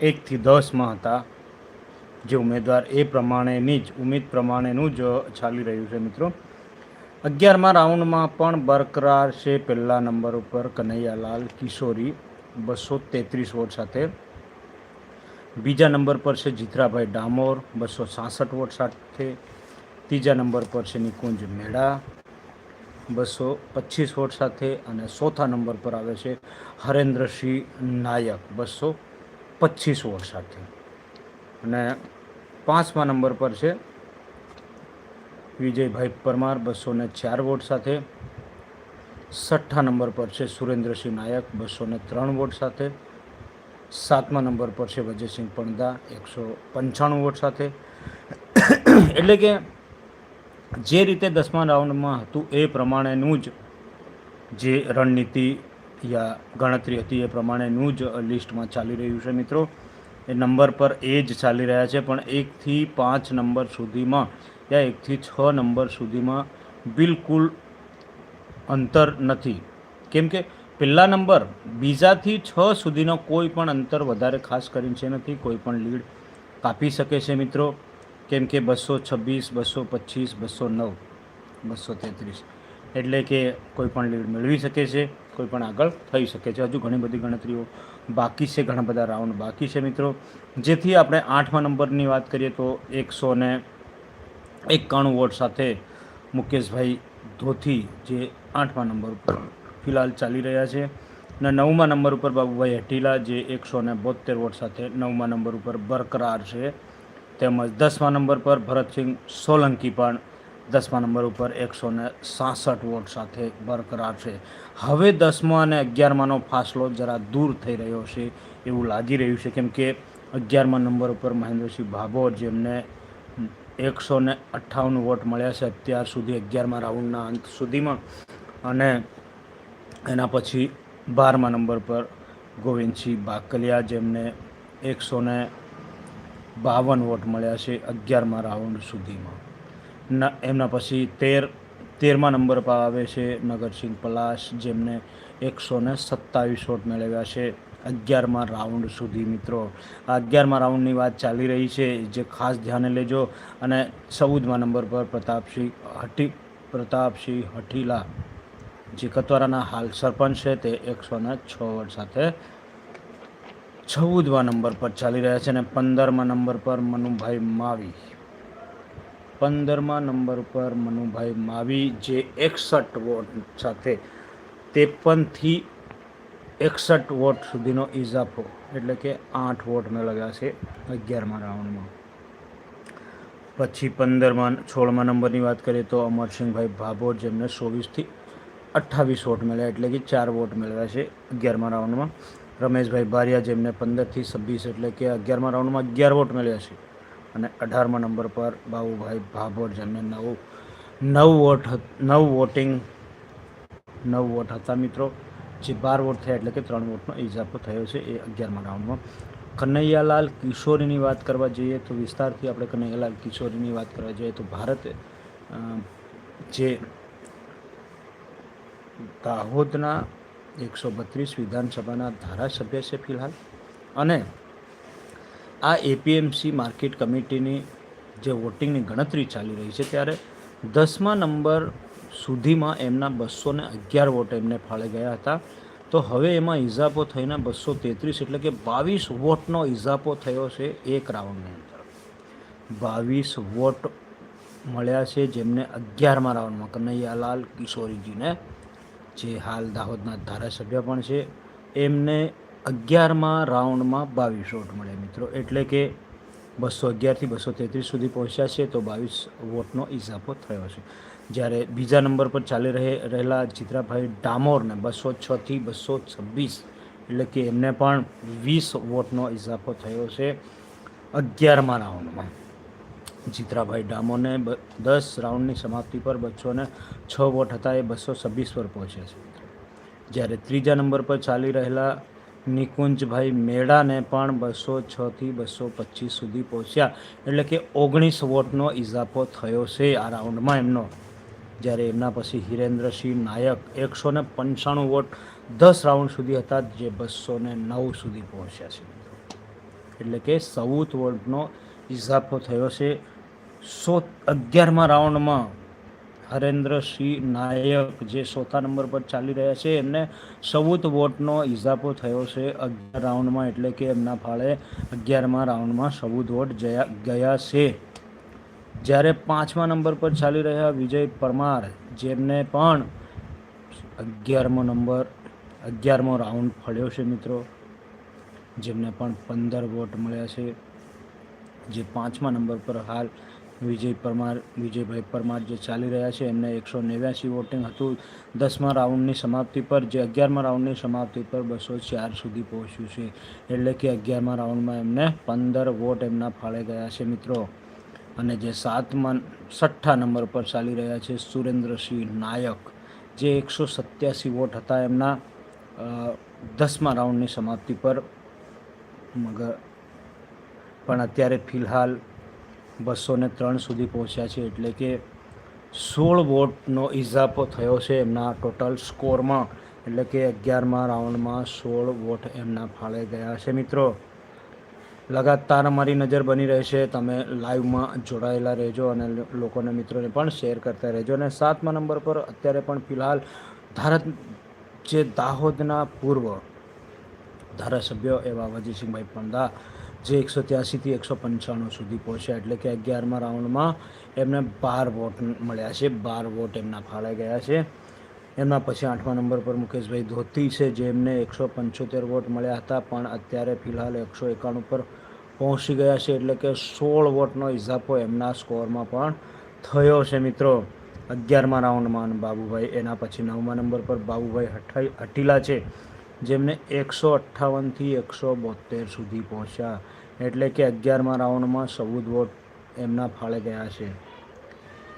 એકથી દસમાં હતા જે ઉમેદવાર એ પ્રમાણેની જ, ઉમેદ પ્રમાણેનું જ ચાલી રહ્યું છે મિત્રો. અગિયારમાં રાઉન્ડમાં પણ બરકરાર છે પહેલા નંબર ઉપર કનૈયાલાલ કિશોરી, બસો તેત્રીસ વોટ સાથે. બીજા નંબર પર છે જીતરાભાઈ ડામોર, બસો સાસઠ વોટ સાથે. ત્રીજા નંબર પર છે નિકુંજ મેળા બસો પચીસ વોટ સાથે. અને ચોથા નંબર પર આવે છે હરેન્દ્રસિંહ નાયક, બસો પચીસ વોટ સાથે. અને પાંચમા નંબર પર છે વિજયભાઈ પરમાર, બસો ને ચાર વોટ સાથે. છઠ્ઠા નંબર પર છે સુરેન્દ્રસિંહ નાયક, બસો ને ત્રણ વોટ સાથે. સાતમા નંબર પર છે વજયસિંહ પણદા એકસો પંચાણું વોટ સાથે. એટલે કે જે રીતે દસમા રાઉન્ડમાં હતું એ પ્રમાણેનું જ જે રણનીતિ યા ગણતરી હતી એ પ્રમાણેનું જ લિસ્ટમાં ચાલી રહ્યું છે મિત્રો. એ નંબર પર એ જ ચાલી રહ્યા છે, પણ એકથી પાંચ નંબર સુધીમાં યા એકથી છ નંબર સુધીમાં બિલકુલ અંતર નથી. કેમ કે પહેલા નંબર બીજાથી છ સુધીનો કોઈ પણ અંતર વધારે ખાસ કરીને છે નથી, કોઈ પણ લીડ કાપી શકે છે મિત્રો. કેમ કે બસો છવ્વીસ, બસો પચીસ, બસો નવ, બસો તેત્રીસ. એટલે કે કોઈ પણ લીડ મેળવી શકે છે. કોઈ પણ આગળ થઈ શકે છે. હજુ ઘણી બધી ગણતરીઓ બાકી છે, ઘણા બધા રાઉન્ડ બાકી છે મિત્રો. જેથી આપણે આઠમા નંબરની વાત કરીએ તો એકસો ને એકાણું વોટ સાથે મુકેશભાઈ ધોથી જે આઠમા નંબર ઉપર ફિલહાલ ચાલી રહ્યા છે. અને નવમા નંબર ઉપર બાબુભાઈ હટીલા જે એકસો ને બોતેર વોટ સાથે નવમા નંબર ઉપર બરકરાર છે. તેમજ દસમા નંબર પર ભરતસિંહ સોલંકી પણ દસમા નંબર ઉપર એકસો ને સાસઠ વોટ સાથે બરકરાર છે. હવે દસમા અને અગિયારમાનો ફાસલો જરા દૂર થઈ રહ્યો છે એવું લાગી રહ્યું છે, કેમ કે અગિયારમા નંબર ઉપર મહેન્દ્રસિંહ ભાભોર જેમને એકસો ને અઠ્ઠાવન વોટ મળ્યા છે અત્યાર સુધી અગિયારમા રાઉન્ડના અંત સુધીમાં અને એના પછી બારમા નંબર પર ગોવિંદસિંહ બાકલિયા જેમને એકસો બાવન વોટ મળ્યા છે અગિયારમા રાઉન્ડ સુધીમાં. એમના પછી તેર, તેરમા નંબર પર આવે છે નગરસિંહ પલાશ, જેમને એકસો ને સત્તાવીસ શોટ મેળવ્યા છે અગિયારમા રાઉન્ડ સુધી, મિત્રો. આ અગિયારમા રાઉન્ડની વાત ચાલી રહી છે, જે ખાસ ધ્યાને લેજો. અને ચૌદમા નંબર પર પ્રતાપસિંહ હટી, પ્રતાપસિંહ હઠીલા જે કતવારાના હાલ સરપંચ છે, તે એકસો ને છ વોટ સાથે ચૌદમા નંબર પર ચાલી રહ્યા છે અને પંદરમા નંબર પર મનુભાઈ માવી. પંદરમા નંબર પર મનુભાઈ માવી જે એકસઠ વોટ સાથે ત્રેપનથી એકસઠ વોટ સુધીનો ઇજાફો, એટલે કે આઠ વોટ મેળવ્યા છે અગિયારમા રાઉન્ડમાં. પછી પંદરમાં, સોળમા નંબરની વાત કરીએ તો અમરસિંહભાઈ ભાભોર, જેમને ચોવીસથી અઠ્ઠાવીસ વોટ મળ્યા, એટલે કે ચાર વોટ મેળવ્યા છે અગિયારમા રાઉન્ડમાં. રમેશભાઈ બારિયા જેમને પંદરથી છવ્વીસ, એટલે કે અગિયારમા રાઉન્ડમાં અગિયાર વોટ મળ્યા છે. અને અઢારમા નંબર પર બાબુભાઈ ભાભોર જેમને નવ નવ વોટ નવ વોટિંગ, નવ વોટ હતા મિત્રો. જે બાર વોટ થયા એટલે કે ત્રણ વોટનો ઇજાફો થયો છે એ અગિયારમા રાઉન્ડમાં. કનૈયાલાલ કિશોરીની વાત કરવા જઈએ તો વિસ્તારથી આપણે કનૈયાલાલ કિશોરીની વાત કરવા જઈએ તો ભારત જે દાહોદના એકસો બત્રીસ વિધાનસભાના ધારાસભ્ય છે ફિલહાલ. અને આ એપીએમસી માર્કેટ કમિટીની જે વોટિંગની ગણતરી ચાલી રહી છે ત્યારે દસમા નંબર સુધીમાં એમના બસો ને અગિયાર વોટ એમને ફાળે ગયા હતા. તો હવે એમાં ઇજાફો થઈને બસો તેત્રીસ એટલે કે બાવીસ વોટનો ઇજાફો થયો છે એક રાઉન્ડની અંદર. બાવીસ વોટ મળ્યા છે જેમને અગિયારમા રાઉન્ડમાં. કનૈયાલાલ કિશોરીજીને, જે હાલ દાહોદના ધારાસભ્ય પણ છે, એમને અગિયારમા રાઉન્ડમાં બાવીસ વોટ મળ્યા મિત્રો. એટલે કે બસો અગિયારથી બસો તેત્રીસ સુધી પહોંચ્યા છે તો બાવીસ વોટનો ઇજાફો થયો છે. જ્યારે બીજા નંબર પર ચાલી રહે, રહેલા ચિત્રાભાઈ ડામોરને બસો છથી બસો છવ્વીસ, એટલે કે એમને પણ વીસ વોટનો ઇજાફો થયો છે અગિયારમા રાઉન્ડમાં. જીત્રાભાઈ ડામોને બ, દસ રાઉન્ડની સમાપ્તિ પર બસો ને છ વોટ હતા એ બસો છવ્વીસ પર પહોંચ્યા છે જ્યારે ત્રીજા નંબર પર ચાલી રહેલા નિકુંજભાઈ મેળાને પણ બસો છથી બસો પચીસ સુધી પહોંચ્યા. એટલે કે ઓગણીસ વોટનો ઇજાફો થયો છે આ રાઉન્ડમાં એમનો. જ્યારે એમના પછી હિરેન્દ્રસિંહ નાયક એકસો ને પંચાણું વોટ દસ રાઉન્ડ સુધી હતા, જે બસો ને નવ સુધી પહોંચ્યા છે એટલે કે ચૌદ વોટનો ઇજાફો થયો છે. સો અગિયારમા રાઉન્ડમાં હરેન્દ્રસિંહ નાયક જે ચોથા નંબર પર ચાલી રહ્યા છે, એમને ચૌદ વોટનો ઇજાફો થયો છે અગિયાર રાઉન્ડમાં, એટલે કે એમના ફાળે અગિયારમા રાઉન્ડમાં ચૌદ વોટ જયા, ગયા છે. જ્યારે પાંચમા નંબર પર ચાલી રહ્યા વિજય પરમાર, જેમને પણ અગિયારમો નંબર, અગિયારમો રાઉન્ડ ફળ્યો છે મિત્રો, જેમને પણ પંદર વોટ મળ્યા છે. જે પાંચમા નંબર પર હાલ વિજય પરમાર, વિજયભાઈ પરમાર જે ચાલી રહ્યા છે, એમને એકસો નેવ્યાસી વોટિંગ હતું. દસમા રાઉન્ડની સમાપ્તિ પર, જે અગિયારમા રાઉન્ડની સમાપ્તિ પર બસો ચાર સુધી પહોંચ્યું છે. એટલે કે અગિયારમા રાઉન્ડમાં એમને પંદર વોટ એમના ફાળે ગયા છે મિત્રો. અને જે સાતમા, છઠ્ઠા નંબર પર ચાલી રહ્યા છે સુરેન્દ્રસિંહ નાયક. જે એકસો સત્યાસી વોટ હતા એમના દસમા રાઉન્ડની સમાપ્તિ પર. મગર, પણ અત્યારે ફિલહાલ બસો ને ત્રણ સુધી પહોંચ્યા છે, એટલે કે સોળ વોટનો ઇજાફો થયો છે એમના ટોટલ સ્કોરમાં, એટલે કે અગિયારમા રાઉન્ડમાં સોળ વોટ એમના ફાળે ગયા છે. મિત્રો, લગાતાર અમારી નજર બની રહેશે, તમે લાઈવમાં જોડાયેલા રહેજો અને લોકોને, મિત્રોને પણ શેર કરતા રહેજો. અને સાતમા નંબર પર અત્યારે પણ ફિલહાલ ભારત, જે દાહોદના પૂર્વ ધારાસભ્ય એવા વજીસિંહભાઈ પંડા જે એકસો ત્યાસીથી એકસો પંચાણું સુધી પહોંચ્યા. એટલે કે અગિયારમાં રાઉન્ડમાં એમને બાર વોટ મળ્યા છે. બાર વોટ એમના ફાળે ગયા છે. એમના પછી આઠમા નંબર પર મુકેશભાઈ ધોતી છે જેમને એકસો પંચોતેર વોટ મળ્યા હતા, પણ અત્યારે ફિલહાલ એકસો એકાણું પર પહોંચી ગયા છે. એટલે કે સોળ વોટનો ઇજાફો એમના સ્કોરમાં પણ થયો છે મિત્રો. અગિયારમા રાઉન્ડમાં બાબુભાઈ, એના પછી નવમા નંબર પર બાબુભાઈ હઠાઈ હટીલા છે. જેમને એકસો અઠ્ઠાવનથી એકસો બોતેર સુધી પહોંચ્યા એટલે કે અગિયારમા રાઉન્ડમાં સૌદ વોટ એમના ફાળે ગયા છે.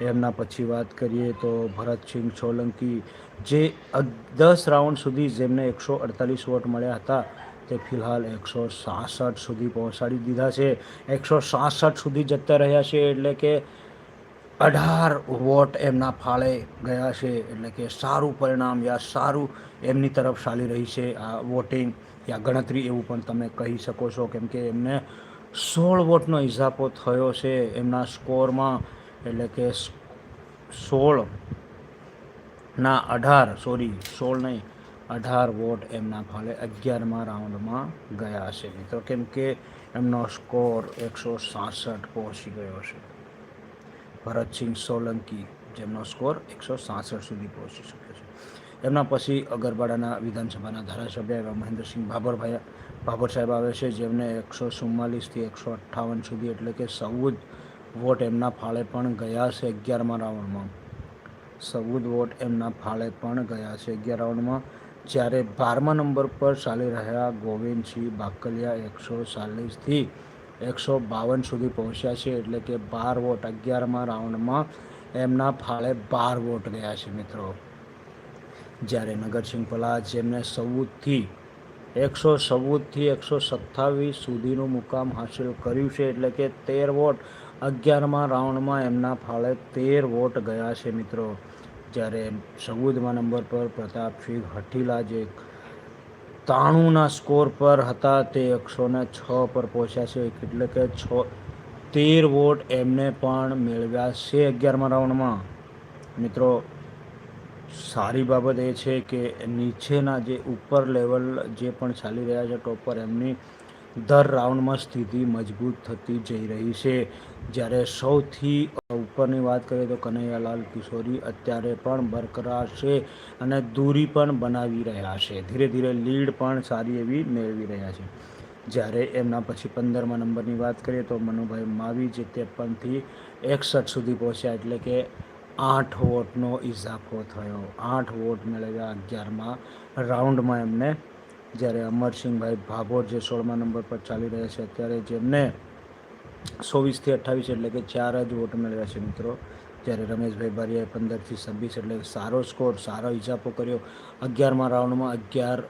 એમના પછી વાત કરીએ તો ભરતસિંહ સોલંકી, જે દસ રાઉન્ડ સુધી જેમને એકસો અડતાલીસ વોટ મળ્યા હતા, તે ફિલહાલ એકસો સાસઠ સુધી પહોંચાડી દીધા છે. એકસો સાસઠ સુધી જતા રહ્યા છે એટલે કે અઢાર વોટ એમના ફાળે ગયા છે, એટલે કે સારું પરિણામ યા સારું એમની તરફ ચાલી રહી છે આ વોટિંગ યા ગણતરી એવું પણ તમે કહી શકો છો, કેમ કે એમને સોળ વોટનો ઇજાફો થયો છે એમના સ્કોરમાં, એટલે કે સોળ ના અઢાર, સોરી, સોળ નહીં, અઢાર વોટ એમના ફાળે અગિયારમા રાઉન્ડમાં ગયા છે. મિત્રો, કેમ કે એમનો સ્કોર એકસો સાસઠ પહોંચી ગયો છે. ભરતસિંહ સોલંકી જેમનો સ્કોર એકસો સાસઠ સુધી પહોંચી શક્યો છે. એમના પછી અગરવાડાના વિધાનસભાના ધારાસભ્ય એવા મહેન્દ્રસિંહ ભાભરભાઈ ભાભર સાહેબ આવે છે, જેમને એકસો ચુમ્માલીસથી એકસો અઠ્ઠાવન સુધી એટલે કે ચૌદ વોટ એમના ફાળે પણ ગયા છે અગિયારમા રાઉન્ડમાં. ચૌદ વોટ એમના ફાળે પણ ગયા છે અગિયાર રાઉન્ડમાં. જ્યારે બારમા નંબર પર ચાલી રહ્યા ગોવિંદસિંહ બાકલિયા એકસો ચાલીસથી એકસો બાવન સુધી પહોંચ્યા છે એટલે કે બાર વોટ અગિયારમાં રાઉન્ડમાં એમના ફાળે બાર વોટ ગયા છે મિત્રો. જ્યારે નગરસિંહ પલાજ જેમને સૌથી એકસો ચૌદથી, એકસો સત્તાવીસ સુધીનું મુકામ હાંસિલ કર્યું છે એટલે કે તેર વોટ અગિયારમાં રાઉન્ડમાં એમના ફાળે તેર વોટ ગયા છે મિત્રો. જ્યારે સૌદમાં નંબર પર પ્રતાપસિંહ હઠીલા જે ત્રાણુંના સ્કોર પર હતા તે એકસો છ પર પહોંચ્યા છે. એટલે કે છ, તેર વોટ એમને પણ મેળવ્યા છે અગિયારમા રાઉન્ડમાં. મિત્રો, સારી બાબત એ છે કે નીચેના જે ઉપર લેવલ જે પણ ચાલી રહ્યા છે ટોપ પર એમની દર રાઉન્ડમાં સ્થિતિ મજબૂત થતી જઈ રહી છે. જ્યારે સૌથી ઉપરની વાત કરીએ તો કનૈયાલાલ કિશોરી અત્યારે પણ બરકરાર છે અને દૂરી પણ બનાવી રહ્યા છે. ધીરે ધીરે લીડ પણ સારી એવી મેળવી રહ્યા છે. જ્યારે એમના પછી પંદરમા નંબરની વાત કરીએ તો મનુભાઈ માવી જે ત્રેપનથી એકસઠ સુધી પહોંચ્યા એટલે કે આઠ વોટનો ઇજાફો થયો. આઠ વોટ મેળવ્યા અગિયારમાં રાઉન્ડમાં એમને જ્યારે અમરસિંહભાઈ ભાભોર જે સોળમા નંબર પર ચાલી રહ્યા છે, અત્યારે જેમને ચોવીસથી અઠ્ઠાવીસ એટલે કે ચાર જ વોટ મેળવ્યા છે મિત્રો. જ્યારે રમેશભાઈ બારિયાએ પંદરથી છવ્વીસ એટલે સારો સ્કોર, સારો ઇજાપો કર્યો. અગિયારમા રાઉન્ડમાં અગિયાર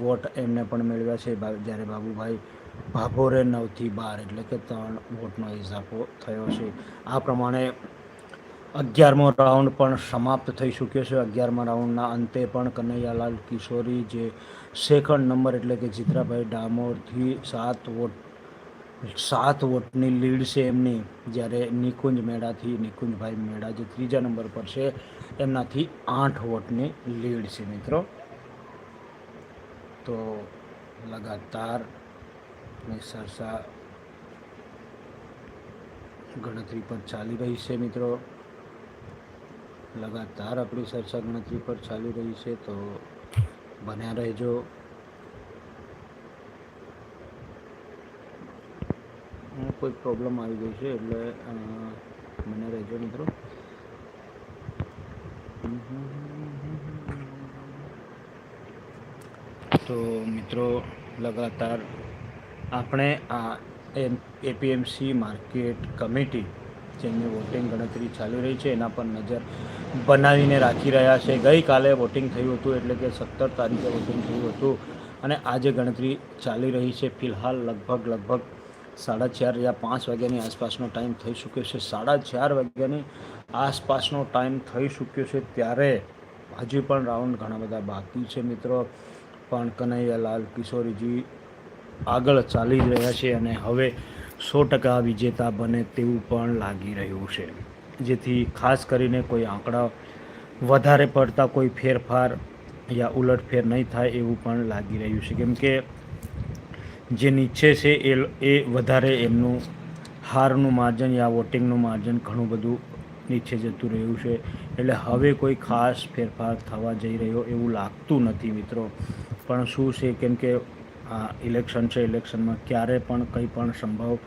વોટ એમને પણ મેળવ્યા છે. જ્યારે બાબુભાઈ ભાભોરે નવથી બાર એટલે કે ત્રણ વોટનો ઇજાપો થયો છે. આ પ્રમાણે અગિયારમો રાઉન્ડ પણ સમાપ્ત થઈ ચૂક્યો છે. અગિયારમા રાઉન્ડના અંતે પણ કનૈયાલાલ કિશોરી જે સેકન્ડ નંબર એટલે કે જીત્રાભાઈ ડામોરથી સાત વોટ, સાત વોટની લીડ છે એમની, જ્યારે નિકુંજ મેળાથી નિકુંજભાઈ મેળા જે ત્રીજા નંબર પર છે, એમનાથી આઠ વોટની લીડ છે મિત્રો. તો લગાતાર સરસા ગણતરી પર ચાલી રહી છે મિત્રો. લગાતાર આપણી ચર્ચા ગણતરી પર ચાલી રહી છે, તો બન્યા રહેજો. કોઈ પ્રોબ્લેમ આવી ગઈ છે, એટલે મને રહેજો મિત્રો. તો મિત્રો, લગાતાર આપણે આ એમ, એપીએમસી માર્કેટ કમિટી જેમની વોટિંગ ગણતરી ચાલી રહી છે, એના પર નજર બનાવીને રાખી રહ્યા છે. ગઈકાલે વોટિંગ થયું હતું, એટલે કે સત્તર તારીખે વોટિંગ થયું હતું અને આજે ગણતરી ચાલી રહી છે. ફિલહાલ લગભગ લગભગ સાડા ચાર યા પાંચ વાગ્યાની આસપાસનો ટાઈમ થઈ ચૂક્યો છે. સાડા ચાર વાગ્યાની આસપાસનો ટાઈમ થઈ ચૂક્યો છે, ત્યારે હજી પણ રાઉન્ડ ઘણા બધા બાકી છે મિત્રો. પણ કનૈયાલાલ કિશોરીજી આગળ ચાલી રહ્યા છે અને હવે સો ટકા વિજેતા બને તેવું પણ લાગી રહ્યું છે. જેથી ખાસ કરીને કોઈ આંકડા વધારે પડતા કોઈ ફેરફાર યા ઉલટફેર નહીં થાય એવું પણ લાગી રહ્યું છે. કેમ કે જે નીચે છે એ એ વધારે એમનું હારનું માર્જન યા વોટિંગનું માર્જન ઘણું બધું નીચે જતું રહ્યું છે. એટલે હવે કોઈ ખાસ ફેરફાર થવા જઈ રહ્યો એવું લાગતું નથી મિત્રો. પણ શું છે? કેમ કે આ ઇલેક્શન છે, ઇલેક્શનમાં ક્યારે પણ કંઈ પણ સંભવ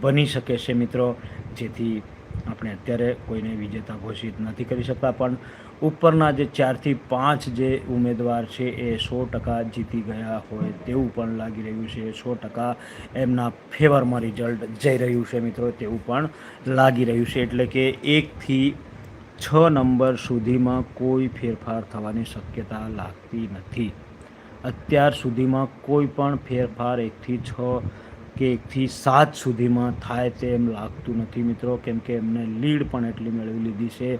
બની શકે છે મિત્રો, જેથી આપણે અત્યારે કોઈને વિજેતા ઘોષિત નથી કરી શકતા. પણ ઉપરના જે ચારથી પાંચ જે ઉમેદવાર છે, એ સો ટકા જીતી ગયા હોય તેવું પણ લાગી રહ્યું છે. સો ટકા એમના ફેવરમાં રિઝલ્ટ જઈ રહ્યું છે મિત્રો, તેવું પણ લાગી રહ્યું છે. એટલે કે એકથી છ નંબર સુધીમાં કોઈ ફેરફાર થવાની શક્યતા લાગતી નથી. અત્યાર સુધીમાં કોઈ પણ ફેરફાર એકથી છ કે એકથી સાત સુધીમાં થાય તેમ લાગતું નથી મિત્રો. કેમ કે એમને લીડ પણ એટલી મેળવી લીધી છે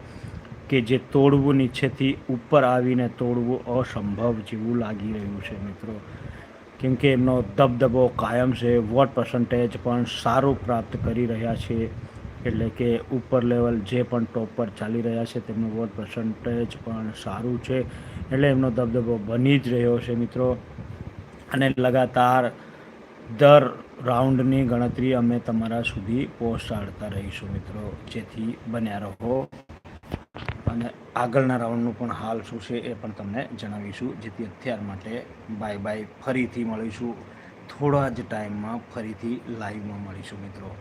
કે જે તોડવું નીચેથી ઉપર આવીને તોડવું અસંભવ જેવું લાગી રહ્યું છે મિત્રો. કેમ કે એમનો દબદબો કાયમ છે, વોટ પર્સન્ટેજ પણ સારું પ્રાપ્ત કરી રહ્યા છે. એટલે કે ઉપર લેવલ જે પણ ટોપ પર ચાલી રહ્યા છે તેમનું વોટ પર્સન્ટેજ પણ સારું છે. એટલે એમનો દબદબો બની જ રહ્યો છે મિત્રો. અને લગાતાર દર રાઉન્ડની ગણતરી અમે તમારા સુધી પહોંચાડતા રહીશું મિત્રો. જેથી બન્યા રહો. અને આગળના રાઉન્ડનું પણ હાલ શું છે એ પણ તમને જણાવીશું. જેથી અત્યાર માટે બાય બાય ફરીથી મળીશું. થોડા જ ટાઈમમાં ફરીથી લાઈવમાં મળીશું મિત્રો.